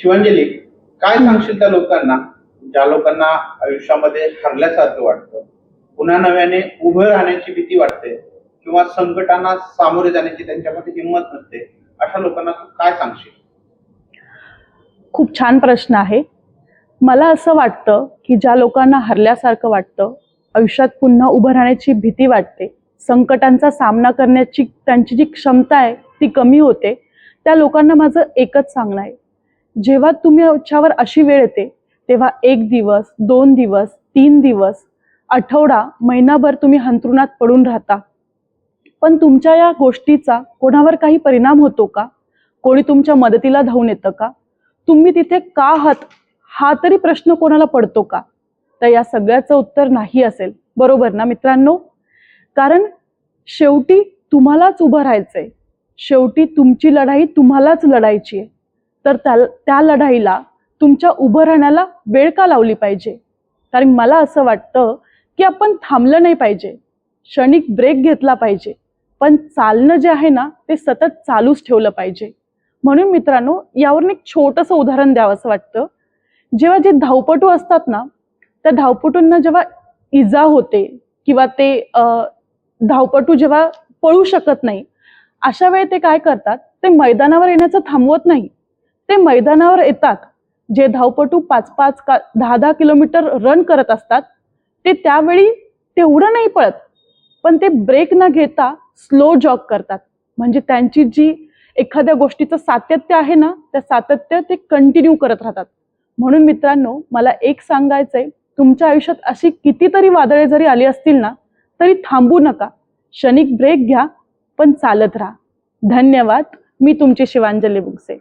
शिवांजली काय सांगशील त्या लोकांना? ज्या लोकांना आयुष्यामध्ये हरल्यासारखं वाटतं पुन्हा नव्याने उभं राहण्याची भीती वाटते किंवा संकटांना सामोरे जाण्याची त्यांच्यामध्ये हिंमत नसते अशा लोकांना तू काय सांगशील? खूप छान प्रश्न आहे. मला असं वाटतं की ज्या लोकांना हरल्यासारखं वाटतं आयुष्यात पुन्हा उभं राहण्याची भीती वाटते संकटांचा सामना करण्याची त्यांची जी क्षमता आहे ती कमी होते. त्या लोकांना माझं एकच सांगणं आहे. जेव्हा तुम्ही याच्यावर अशी वेळ येते तेव्हा एक दिवस दोन दिवस तीन दिवस आठवडा महिनाभर तुम्ही हंतरुणात पडून राहता. पण तुमच्या या गोष्टीचा कोणावर काही परिणाम होतो का? कोणी तुमच्या मदतीला धावून येतं का? तुम्ही तिथे का आहात? हा तरी प्रश्न कोणाला पडतो का? तर या सगळ्याचं उत्तर नाही असेल. बरोबर ना मित्रांनो? कारण शेवटी तुम्हालाच उभं राहायचंय. शेवटी तुमची लढाई तुम्हालाच लढायची आहे. तर त्या त्या लढाईला तुमच्या उभं राहण्याला वेळ का लावली पाहिजे? कारण मला असं वाटतं की आपण थांबलं नाही पाहिजे. क्षणिक ब्रेक घेतला पाहिजे. पण चालणं जे आहे ना ते सतत चालूच ठेवलं पाहिजे. म्हणून मित्रांनो यावरून एक छोटंसं उदाहरण द्यावं असं वाटतं. जेव्हा जे धावपटू असतात ना त्या धावपटूंना जेव्हा इजा होते किंवा ते धावपटू जेव्हा पळू शकत नाही अशा वेळी ते काय करतात? ते मैदानावर येण्याचं थांबवत नाही. ते मैदानावर येतात. जे धावपटू पाच पाच का दहा दहा किलोमीटर रन करत असतात ते त्यावेळी तेवढं नाही पळत. पण ते ब्रेक न घेता स्लो जॉग करतात. म्हणजे त्यांची जी एखाद्या गोष्टीचं सातत्य आहे ना त्या सातत्य ते कंटिन्यू करत राहतात. म्हणून मित्रांनो मला एक सांगायचंय तुमच्या आयुष्यात अशी कितीतरी वादळे जरी आली असतील ना तरी थांबू नका. क्षणिक ब्रेक घ्या पण चालत राहा. धन्यवाद. मी तुमची शिवांजली बुगसे.